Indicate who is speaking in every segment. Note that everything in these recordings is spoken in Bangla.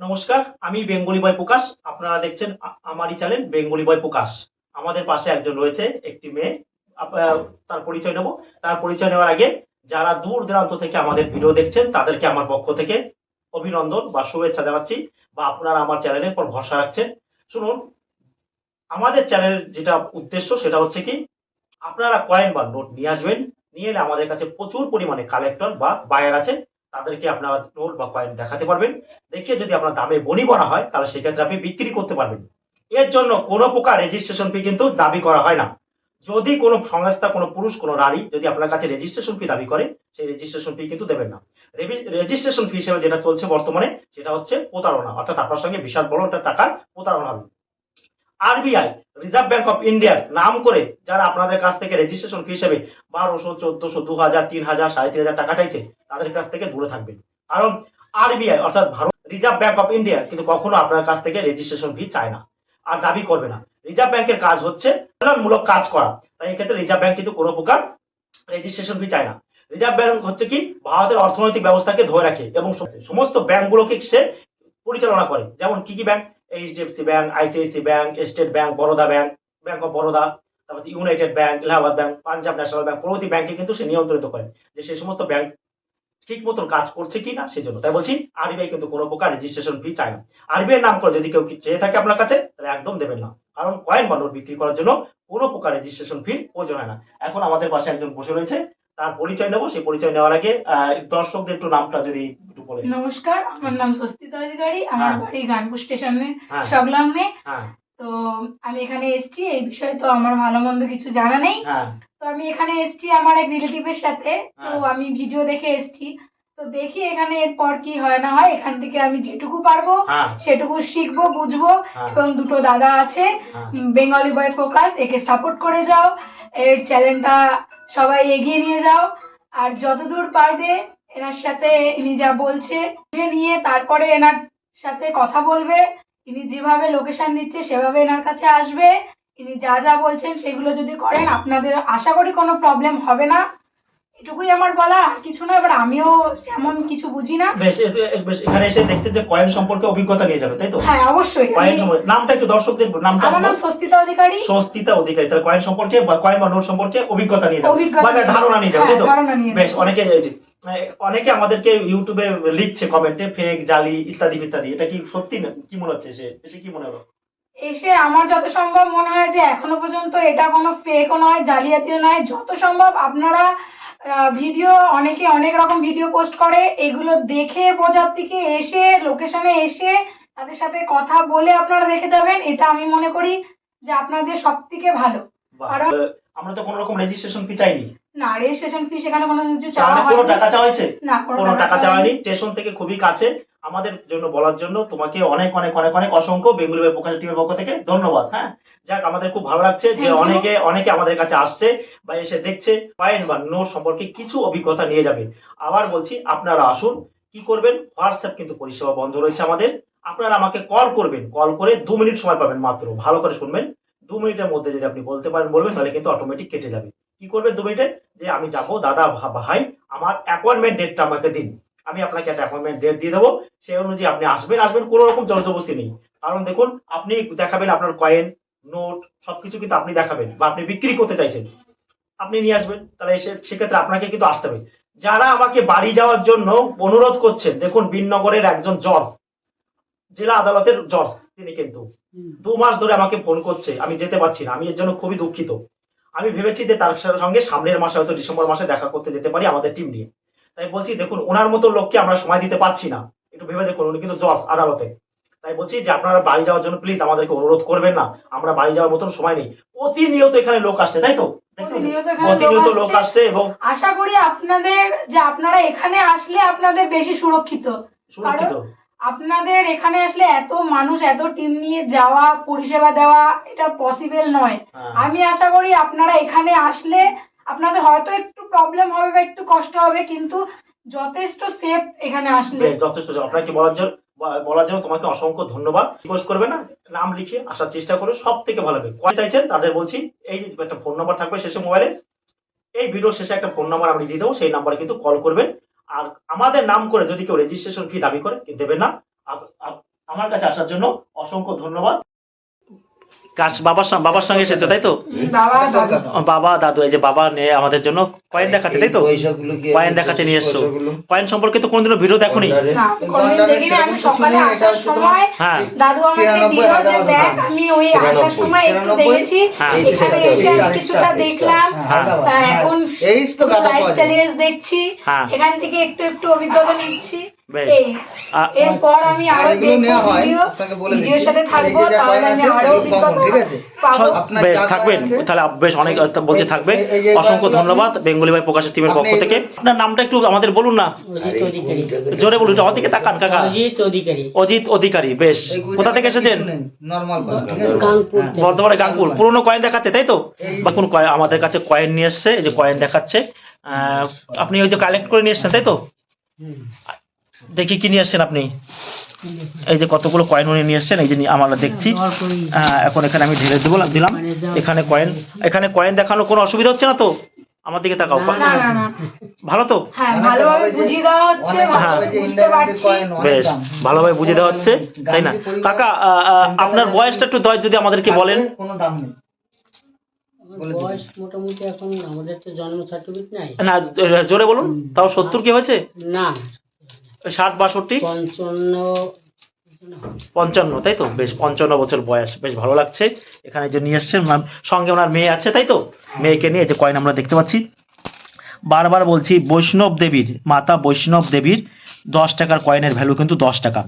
Speaker 1: নমস্কার, আমি বেঙ্গলি বয় প্রকাশ। আপনারা দেখছেন আমারই চ্যানেল বেঙ্গলি বয় প্রকাশ। আমাদের পাশে একজন রয়েছে, একটি মেয়ে। তার পরিচয় নেব। তার পরিচয় নেওয়ার আগে যারা দূর দূরান্ত থেকে আমাদের ভিডিও দেখছেন, তাদেরকে আমার পক্ষ থেকে অভিনন্দন বা শুভেচ্ছা জানাচ্ছি বা আপনারা আমার চ্যানেলের পর ভরসা রাখছেন। শুনুন, আমাদের চ্যানেলের যেটা উদ্দেশ্য সেটা হচ্ছে কি, আপনারা কয়েন বা নোট নিয়ে আসবেন। নিয়ে এলে আমাদের কাছে প্রচুর পরিমাণে কালেক্টর বা বায়ার আছে। তাদেরকে আপনারা নোট বা কয়েন দেখাতে পারবেন। দেখিয়ে যদি আপনার দামে বনি বনা হয়, তাহলে সেক্ষেত্রে আপনি বিক্রি করতে পারবেন। এর জন্য কোনো প্রকার রেজিস্ট্রেশন ফি কিন্তু দাবি করা হয় না। যদি কোনো সংস্থা, কোনো পুরুষ, কোনো নারী যদি আপনার কাছে রেজিস্ট্রেশন ফি দাবি করে, সেই রেজিস্ট্রেশন ফি কিন্তু দেবেন না। রেজিস্ট্রেশন ফি হিসেবে যেটা চলছে বর্তমানে, সেটা হচ্ছে প্রতারণা। অর্থাৎ আপনার সঙ্গে বিশাল বড় একটা টাকার প্রতারণা হবে। আরবিআই রিজার্ভ ব্যাংক অফ ইন্ডিয়ার নাম করে যারা আপনাদের কাছ থেকে রেজিস্ট্রেশন ফি হিসেবে বারোশো, চোদ্দশো দু হাজার তিন হাজার সাড়ে তিন হাজার টাকা চাইছে, তাদের কাছ থেকে দূরে থাকবেন। কারণ আরবিআই অর্থাৎ Bharat reserve bank of India কিন্তু কখনো আপনার কাছ থেকে রেজিস্ট্রেশন ফি চায় না আর দাবি করবে না। রিজার্ভ ব্যাংকের কাজ হচ্ছে কল্যাণমূলক কাজ করা। তাই এক্ষেত্রে রিজার্ভ ব্যাংক কিন্তু কোনো প্রকার রেজিস্ট্রেশন ফি চায় না। রিজার্ভ ব্যাংক হচ্ছে কি ভারতের অর্থনৈতিক ব্যবস্থাকে ধরে রাখে এবং সমস্ত ব্যাংকগুলোকে সে পরিচালনা করে। যেমন কি কি bank? HDFC bank ICICI bank state bank Baroda bank bank of Baroda তারপর united bank Allahabad bank Punjab national bank প্রভৃতি ব্যাংকে কিন্তু সে নিয়ন্ত্রিত করে যে সেই সমস্ত ব্যাংক ঠিক মতন কাজ করছে কি না সেজন্য। তাই বলছি আরবিআই কিন্তু কোনো প্রকার রেজিস্ট্রেশন ফি চায় না। আরবিআই নাম করে যদি কেউ চেয়ে থাকে আপনার কাছে, তাহলে একদম দেবেন না। কারণ কয়েন বা নোট বিক্রি করার জন্য কোনো প্রকার রেজিস্ট্রেশন ফি প্রয়োজন হয় না। এখন আমাদের পাশে একজন বসে রয়েছে, তার পরিচয় নেব। সেই পরিচয় নেওয়ার আগে দর্শকদের একটু নামটা যদি
Speaker 2: নমস্কার আমার নাম স্বস্তিতা অধিকারী আমার
Speaker 1: হ্যাঁ।
Speaker 2: বাড়ি গানপুর স্টেশনে
Speaker 1: হ্যাঁ।
Speaker 2: সংলগ্নে।
Speaker 1: হ্যাঁ।
Speaker 2: তো আমি এখানে এসেছি এই বিষয়ে তো আমার ভালো মন্দ কিছু জানা নেই। তো আমি এখানে এসেছি আমার এক রিলেটিভের সাথে। তো। আমি ভিডিও দেখে এসেছি। তো দেখি এখানে এরপর কি হয় না হয় এখান থেকে আমি যেটুকু পারব সেটুকু শিখব বুঝব। এবং দুটো দাদা আছে বেঙ্গলি বয় ফোকাস একে সাপোর্ট করে যাও। এর চ্যানেলটা সবাই এগিয়ে নিয়ে যাও। আর যতদূর পারবে এনার সাথে ইনি যা বলছে নিয়ে তারপরে এনার সাথে কথা বলবে। ইনি যেভাবে লোকেশন দিচ্ছে সেভাবে এনার কাছে আসবে। ইনি যা যা বলছেন সেগুলো যদি করেন আপনাদের আশা করি কোনো প্রবলেম হবে না। এটুকুই আমার বলা আর কিছু না এবার আমিও সেমন কিছু বুঝি না।
Speaker 1: এখানে এসে দেখছেন যে কয়েন সম্পর্কে অভিজ্ঞতা নিয়ে যাবে তাই তো?
Speaker 2: হ্যাঁ অবশ্যই।
Speaker 1: কয়েন সম্পর্কে নামটা একটু দর্শকদের নামটা
Speaker 2: আমার নাম স্বস্তিতা অধিকারী।
Speaker 1: স্বস্তিতা অধিকারী তাহলে কয়েন সম্পর্কে বা কয়েন বা নোট সম্পর্কে অভিজ্ঞতা নিয়ে যাবে
Speaker 2: অভিজ্ঞতা
Speaker 1: মানে ধারণা নিয়ে যাবে তাই তো?
Speaker 2: হ্যাঁ,
Speaker 1: বেশ অনেকে অনেকে আমাদেরকে ইউটিউবে লিখছে কমেন্টে ফেক জালি ইত্যাদি ইত্যাদি। এটা কি সত্যি না? কি মনে হচ্ছে সে এসে কি মনে হলো?
Speaker 2: এসে আমার যত সম্ভব মনে হয় যে এখনও পর্যন্ত এটা কোনো ফেকও নয় জালিয়াতিও নয়। যত সম্ভব আপনারা ভিডিও অনেকে অনেক রকম ভিডিও পোস্ট করে এগুলো দেখে বোঝার থেকে এসে লোকেশনে এসে তাদের সাথে কথা বলে আপনারা দেখে যাবেন। এটা আমি মনে করি যে আপনাদের সব থেকে ভালো কারণ-
Speaker 1: আমরা তো কোনো রকম রেজিস্ট্রেশন ফি চাইনি।
Speaker 2: না রেজিস্ট্রেশন ফি সেখানে কোনো কিছু চাওয়া
Speaker 1: কোনো টাকা চাওয়া হয়েছে?
Speaker 2: না
Speaker 1: কোনো টাকা চাওয়ানি স্টেশন থেকে খুবই কাছে। আমাদের জন্য বলার জন্য তোমাকে অনেক অনেক অনেক অনেক অসংখ্য বেঙ্গলি বাই প্রকাশ টিমের পক্ষ থেকে ধন্যবাদ হ্যাঁ? যাক আমাদের খুব ভালো লাগছে যে অনেকে অনেকে আমাদের কাছে আসছে বা এসে দেখছে কয়েন বা নোট সম্পর্কে কিছু অভিজ্ঞতা নিয়ে যাবে। আবার বলছি আপনারা আসুন কি করবেন? হোয়াটসঅ্যাপ কিন্তু পরিষেবা বন্ধ রয়েছে আমাদের। আপনারা আমাকে কল করবেন কল করে দু মিনিট সময় পাবেন মাত্র। ভালো করে শুনবেন। দু মিনিটের মধ্যে যদি আপনি বলতে পারেন বলবেন তাহলে কিন্তু অটোমেটিক কেটে যাবে। কি করবেন দু মিনিটে যে আমি যাব দাদা ভাই আমার অ্যাপয়েন্টমেন্ট ডেটটা আমাকে দিন। আমি আপনাকে একটা অ্যাপয়েন্টমেন্ট ডেট দিয়ে দেবো। সেই অনুযায়ী আপনি আসবেন আসবেন কোনো রকম জলজবস্তি নেই। কারণ দেখুন আপনি দেখাবেন আপনার কয়েন নোট সবকিছু কিন্তু আপনি দেখাবেন বা আপনি বিক্রি করতে চাইছেন। আপনি নিয়ে আসবেন তাহলে সে সেক্ষেত্রে আপনাকে কিন্তু আসতে হবে। যারা আমাকে বাড়ি যাওয়ার জন্য অনুরোধ করছেন দেখুন বিনগরের একজন জজ জেলা আদালতের জজ তিনি কিন্তু। দু মাস ধরে আমাকে ফোন করছে আমি যেতে পারছি না আমি এর জন্য খুবই দুঃখিত। আমি ভেবেছি যে তার সঙ্গে সামনের মাসে হয়তো ডিসেম্বর মাসে দেখা করতে যেতে পারি আমাদের টিম নিয়ে। তাই বলছি দেখুন ওনার মতো লোককে আমরা সময় দিতে পারছি না। একটু ভেবে দেখুন উনি কিন্তু জজ আদালতে। তাই বলছি যে আপনারা বাড়ি যাওয়ার জন্য প্লিজ আমাদেরকে অনুরোধ করবেন না। আমরা বাড়ি যাওয়ার মতন সময় নেই। প্রতিনিয়ত এখানে লোক আসছে তাই তো?
Speaker 2: প্রতিনিয়ত লোক। আসছে।
Speaker 1: এবং
Speaker 2: আশা করি আপনাদের যে আপনারা এখানে আসলে আপনাদের বেশি সুরক্ষিত।
Speaker 1: সুরক্ষিত।
Speaker 2: আপনাদের এখানে আসলে এত মানুষ এত টিম নিয়ে যাওয়া পরিষেবা দেওয়া এটা পসিবল নয়।
Speaker 1: হ্যাঁ।
Speaker 2: আমি আশা করি আপনারা এখানে আসলে আপনাদের হয়তো একটু প্রবলেম হবে বা একটু কষ্ট হবে কিন্তু যথেষ্ট সেফ এখানে আসলে।
Speaker 1: যথেষ্ট আপনাকে বলার জন্য বলার জন্য তোমাকে অসংখ্য ধন্যবাদ। রিকোয়েস্ট করবে না? নাম লিখে আসার চেষ্টা করো সব থেকে ভালো হবে। কয় চাইছেন তাদের বলছি এই একটা ফোন নাম্বার থাকবে শেষে মোবাইলে এই ভিডিও শেষে একটা ফোন নাম্বার আমি দিয়ে দেবো সেই নাম্বারে কিন্তু কল করবেন। আর আমাদের নাম করে যদি কেউ রেজিস্ট্রেশন ফি দাবি করে দেবে দেবেন না। আমার কাছে আসার জন্য অসংখ্য ধন্যবাদ। কাশ বাবার সঙ্গে বাবার সঙ্গে এসেছে তাই তো?
Speaker 2: বাবা দাদু।
Speaker 1: এই যে বাবা নিয়ে আমাদের জন্য কয়েন দেখাতে তাই তো? কয়েন দেখাতে নিয়ে এসছো। কয়েন সম্পর্কে তো কোনোদিনও ভিডিও দেখোনি?
Speaker 2: না কোনদিন দেখিনি আমি সকালে আসার সময়
Speaker 1: হ্যাঁ।
Speaker 2: দাদু আমাকে দিল যে দেখ আমি ওই আসার সময় একটু দেখেছি।
Speaker 1: হ্যাঁ।
Speaker 2: এখানে থেকে একটু একটু অভিজ্ঞতা নিচ্ছি। এরপর আমি
Speaker 3: আরও
Speaker 2: ভিডিওর সাথে থাকব তাহলে
Speaker 3: আরও ঠিক আছে?
Speaker 1: থাকবেন। তাহলে বেশ অনেক বলছে থাকবে। অসংখ্য ধন্যবাদ বেঙ্গলি ভাই প্রকাশের টিমের পক্ষ থেকে। আপনার নামটা একটু আমাদের বলুন না। জোরে বলুন ওদিকে তাকান কাকা।
Speaker 4: অজিত অধিকারী।
Speaker 1: অজিত অধিকারী বেশ। কোথা থেকে এসেছেন। বর্ধমানে গাঙ্গুর পুরোনো কয়েন দেখাতে তাই তো? দেখুন কয়েন আমাদের কাছে কয়েন নিয়ে এসছে এই যে কয়েন দেখাচ্ছে। আহ, আপনি ওই যে কালেক্ট করে নিয়ে এসছেন তাই তো। দেখি কি নিয়ে এসছেন আপনি? এই যে কতগুলো কয়েন উনি নিয়ে এসছেন এই যে আমরা দেখছি। হ্যাঁ এখন এখানে আমি ঢেলে দেবো দিলাম। এখানে কয়েন এখানে কয়েন দেখানো কোনো অসুবিধা হচ্ছে না তো? আমার দিকে তাকাও ভালো তো?
Speaker 2: হ্যাঁ ভালোভাবে বুঝিয়ে দেওয়া হচ্ছে
Speaker 1: হ্যাঁ। বেশ ভালোভাবে বুঝে দেওয়া হচ্ছে তাই না? কাকা আপনার বয়সটা একটু দয় যদি আমাদেরকে বলেন।
Speaker 3: কোনো দাম নেই।
Speaker 4: আমার
Speaker 3: বলে দিন।
Speaker 4: বয়স মোটামুটি এখন আমাদের তো জন্ম সার্টিফিকেট নাই।
Speaker 1: না জোরে বলুন তাও সত্তর কি হয়েছে?
Speaker 4: না
Speaker 1: ষাট বাষট্টি?
Speaker 4: পঞ্চান্ন।
Speaker 1: পঞ্চান্ন তাই তো? বেশ পঞ্চান্ন বছর বয়স বেশ ভালো লাগছে। এখানে যে নিয়ে এসছেন সঙ্গে ওনার মেয়ে আছে তাই তো? মেয়েকে নিয়ে যে কয়েন আমরা দেখতে পাচ্ছি। বারবার বলছি বৈষ্ণব দেবীর মাতা বৈষ্ণব দেবীর দশ টাকার কয়েনের ভ্যালু কিন্তু দশ টাকা।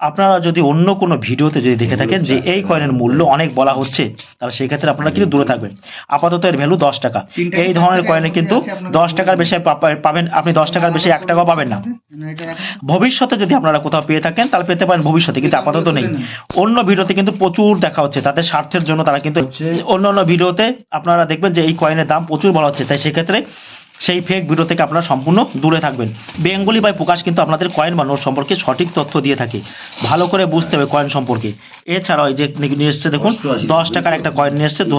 Speaker 1: আপনারা যদি অন্য কোনো ভিডিওতে যদি দেখে থাকেন যে এই কয়েনের মূল্য অনেক বলা হচ্ছে তাহলে সেই ক্ষেত্রে আপনারা কিন্তু দূরে থাকবেন। আপাতত এর ভ্যালু দশ টাকা। এই ধরনের কয়েনে কিন্তু দশ টাকার বেশি পাবেন আপনি দশ টাকার বেশি এক টাকাও পাবেন না। ভবিষ্যতে যদি আপনারা কোথাও পেয়ে থাকেন তাহলে পেতে পারেন ভবিষ্যতে কিন্তু আপাতত নেই। অন্য ভিডিওতে কিন্তু প্রচুর দেখা হচ্ছে তাদের স্বার্থের জন্য তারা কিন্তু অন্য অন্য ভিডিওতে আপনারা দেখবেন যে এই কয়েনের দাম প্রচুর বলা হচ্ছে। তাই সেক্ষেত্রে সেই ফেক ভিডিও থেকে আপনারা সম্পূর্ণ দূরে থাকবেন। বেঙ্গলি বাই প্রকাশ কিন্তু আপনাদের কয়েন বা নোট সম্পর্কে সঠিক তথ্য দিয়ে থাকে। ভালো করে বুঝতে হবে কয়েন সম্পর্কে। এছাড়াও যে নিয়ে এসছে দেখুন দশ টাকার একটা কয়েন নিয়ে এসছে দু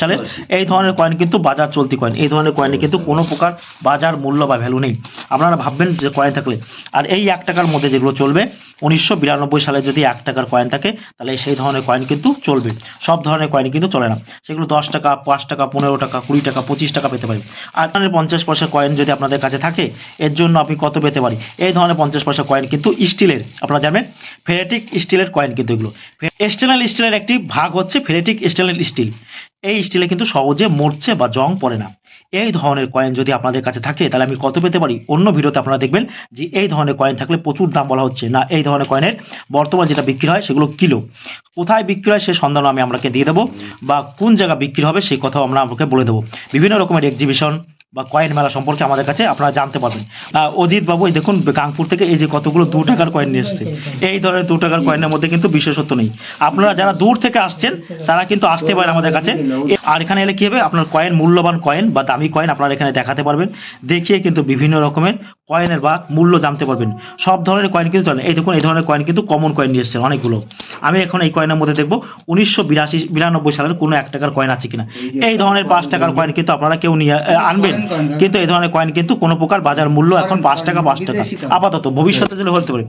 Speaker 1: সালের এই ধরনের কয়েন কিন্তু বাজার চলতি কয়েন এই ধরনের কয়েনে কিন্তু কোনো প্রকার বাজার মূল্য বা ভ্যালু নেই। আপনারা ভাববেন যে কয়েন থাকলে। আর এই এক টাকার মধ্যে যেগুলো চলবে উনিশশো বিরানব্বই সালে যদি এক টাকার কয়েন থাকে তাহলে সেই ধরনের কয়েন কিন্তু চলবে। সব ধরনের কয়েন কিন্তু চলে না। সেগুলো দশ টাকা পাঁচ টাকা পনেরো টাকা কুড়ি টাকা পঁচিশ টাকা পেতে পারে। আর ধরনের পঞ্চাশ পয়সা কয়েন যদি আপনাদের কাছে থাকে, এর জন্য আপনি কত পেতে পারি? এই ধরনের পঞ্চাশ পয়সা কয়েন কিন্তু স্টিলের আপনারা জানবেন? ফেরেটিক স্টিলের কয়েন কিন্তু এগুলো। স্টেনলেস স্টিলের একটি ভাগ হচ্ছে ফেরেটিক স্টেনলেস স্টিল এই স্টিলে কিন্তু সহজে মরছে বা জং পড়ে না। এই ধরনের কয়েন যদি আপনাদের কাছে থাকে, তাহলে আমি কত পেতে পারি? অন্য ভিডিওতে আপনারা দেখবেন যে এই ধরনের কয়েন থাকলে প্রচুর দাম বলা হচ্ছে। না, এই ধরনের কয়েনের বর্তমান যেটা বিক্রি হয়, সেগুলো কিলো। কোথায় বিক্রি হয়, সে সন্ধান আমি আপনাকে দিয়ে দেবো, বা কোন জায়গা বিক্রি হবে, সেই কথাও আমরা আপনাকে বলে দেবো। বিভিন্ন রকমের এক্সিবিশন বা কয়েন মেলা সম্পর্কে আমাদের কাছে আপনারা জানতে পারবেন। অজিত বাবু, এই দেখুন গাংপুর থেকে এই যে কতগুলো দু টাকার কয়েন নিয়ে এসছে। এই ধরনের দু টাকার কয়েনের মধ্যে কিন্তু বিশেষত্ব নেই। আপনারা যারা দূর থেকে আসছেন, তারা কিন্তু আসতে পারেন আমাদের কাছে। আর এখানে এলে কি হবে? আপনার কয়েন মূল্যবান কয়েন বা দামি কয়েন আপনারা এখানে দেখাতে পারবেন। দেখিয়ে কিন্তু বিভিন্ন রকমের কয়েনের বা মূল্য জানতে পারবেন। সব ধরনের কয়েন কিন্তু জানেন। এই দেখুন, এই ধরনের কয়েন কিন্তু কমন কয়েন নিয়ে এসছেন অনেকগুলো। আমি এখন এই কয়েনের মধ্যে দেখব, উনিশশো বিরাশি, বিরানব্বই সালের কোনো এক টাকার কয়েন আছে কিনা। এই ধরনের পাঁচ টাকার কয়েন কিন্তু আপনারা কেউ নিয়ে আনবেন। কিন্তু এই ধরনের কয়েন কিন্তু কোনো প্রকার বাজার মূল্য এখন পাঁচ টাকা পাঁচ টাকা। আপাতত ভবিষ্যতে জন্য হতে পারে।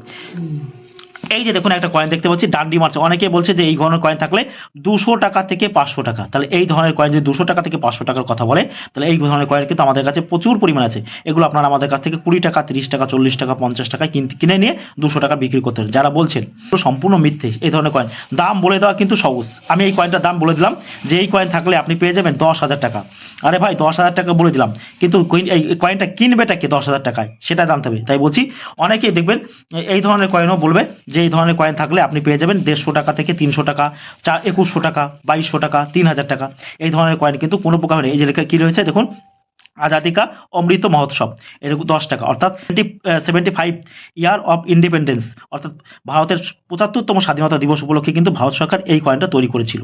Speaker 1: এই যে দেখুন একটা কয়েন দেখতে পাচ্ছি, ডান্ডি মারছে। অনেকে বলছে যে এই ধরনের কয়েন থাকলে দুশো টাকা থেকে পাঁচশো টাকা। তাহলে এই ধরনের কয়েন যদি দুশো টাকা থেকে পাঁচশো টাকার কথা বলে, তাহলে এই ধরনের কয়েন কিন্তু আমাদের কাছে প্রচুর পরিমাণ আছে। এগুলো আপনারা আমাদের কাছ থেকে কুড়ি টাকা, তিরিশ টাকা, চল্লিশ টাকা, পঞ্চাশ টাকা কিনতে কিনে নিয়ে দুশো টাকা বিক্রি করতে হবে যারা বলছেন সম্পূর্ণ মিথ্যে, এই ধরনের কয়েন দাম বলে দেওয়া কিন্তু সহজ। আমি এই কয়েনটার দাম বলে দিলাম, যে এই কয়েন থাকলে আপনি পেয়ে যাবেন দশ হাজার টাকা। আরে ভাই, দশ হাজার টাকা বলে দিলাম, কিন্তু এই কয়েনটা কিনবেটা কি দশ হাজার টাকায়? সেটা জানতে হবে। তাই বলছি, অনেকেই দেখবেন, এই ধরনের কয়েনও বলবে যে এই ধরনের কয়েন থাকলে আপনি পেয়ে যাবেন দেড়শো টাকা থেকে তিনশো টাকা, চা একুশশো টাকা, বাইশশো টাকা, তিন হাজার টাকা। এই ধরনের কয়েন কিন্তু কোনো প্রকার নেই এই যে কী রয়েছে, দেখুন, আজাদিকা অমৃত মহোৎসব এরকম দশ টাকা, অর্থাৎ seventy five year of independence অর্থাৎ ভারতের পঁচাত্তরতম স্বাধীনতা দিবস উপলক্ষে কিন্তু ভারত সরকার এই কয়েনটা তৈরি করেছিল।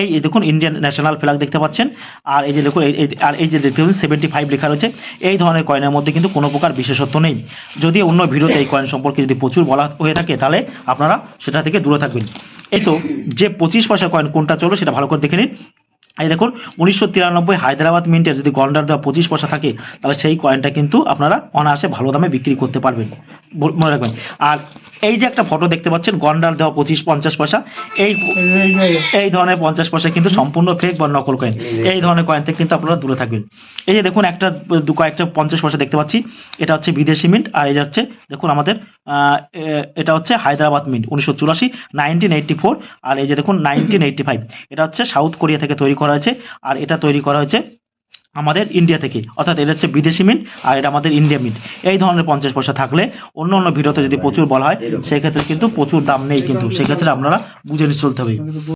Speaker 1: এই দেখুন ইন্ডিয়ান ন্যাশনাল ফ্ল্যাগ দেখতে পাচ্ছেন, আর এই যে দেখুন আর এই যে দেখুন সেভেন্টি ফাইভ লেখা রয়েছে, এই ধরনের কয়েনের মধ্যে কিন্তু কোনো প্রকার বিশেষত্ব নেই। যদি অন্য ভিডিওতে এই কয়েন সম্পর্কে যদি প্রচুর বলা হয়ে থাকে, তাহলে আপনারা সেটা থেকে দূরে থাকবেন। এই তো, যে পঁচিশ পয়সা কয়েন কোনটা চলবে সেটা ভালো করে দেখে নিন। এই দেখুন, উনিশশো তিরানব্বই হায়দ্রাবাদ মিন্টের যদি গন্ডার দেওয়া পঁচিশ পয়সা থাকে, তাহলে সেই কয়েনটা কিন্তু আপনারা অনায়াসে ভালো দামে বিক্রি করতে পারবেন। মনে রাখবেন। আর এই যে একটা ফটো দেখতে পাচ্ছেন, গন্ডার দেওয়া পঁচিশ পঞ্চাশ পয়সা, এই এই ধরনের পঞ্চাশ পয়সা কিন্তু সম্পূর্ণ ফেক বা নকল কয়েন এই ধরনের কয়েন থেকে কিন্তু আপনারা দূরে থাকবেন। এই যে দেখুন, একটা, দু কয়েকটা পঞ্চাশ পয়সা দেখতে পাচ্ছি। এটা হচ্ছে বিদেশি মিন্ট, আর এই হচ্ছে, দেখুন আমাদের এটা হচ্ছে হায়দ্রাবাদ মিন্ট, উনিশশো চুরাশি নাইনটিন এইটটি ফোর আর এই যে দেখুন নাইনটিন এইটটি ফাইভ এটা হচ্ছে সাউথ কোরিয়া থেকে তৈরি করা হয়েছে আর এটা তৈরি করা হয়েছে আমাদের ইন্ডিয়া থেকে। অর্থাৎ এটা হচ্ছে বিদেশি মিন্ট আর এটা আমাদের ইন্ডিয়া মিন্ট এই ধরনের পঞ্চাশ পয়সা থাকলে অন্য অন্য ভিডিওতে যদি প্রচুর বলা হয় সেক্ষেত্রে কিন্তু প্রচুর দাম নেই কিন্তু। সেক্ষেত্রে আপনারা বুঝে নিয়ে চলতে হবে।